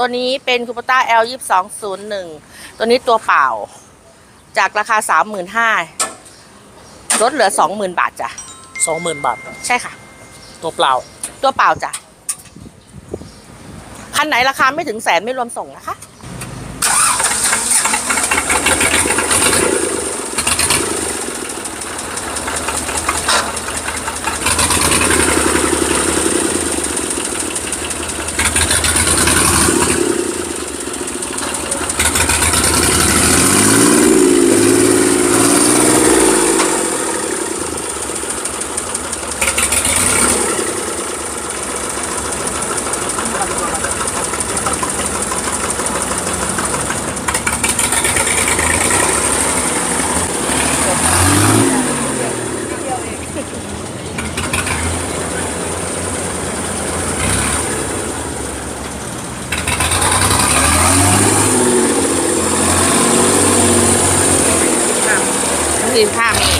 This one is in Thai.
ตัวนี้เป็นคูปต้า L ยี่สองศูนย์หนึ่งตัวนี้ตัวเปล่า จากราคาสามหมื่นห้าลดเหลือสองหมื่นบาทจ้ะสองหมื่นบาท ใช่ค่ะ ตัวเปล่า ตัวเปล่าจ้ะคันไหนราคาไม่ถึงแสนไม่รวมส่งนะคะ สี่ห้ามี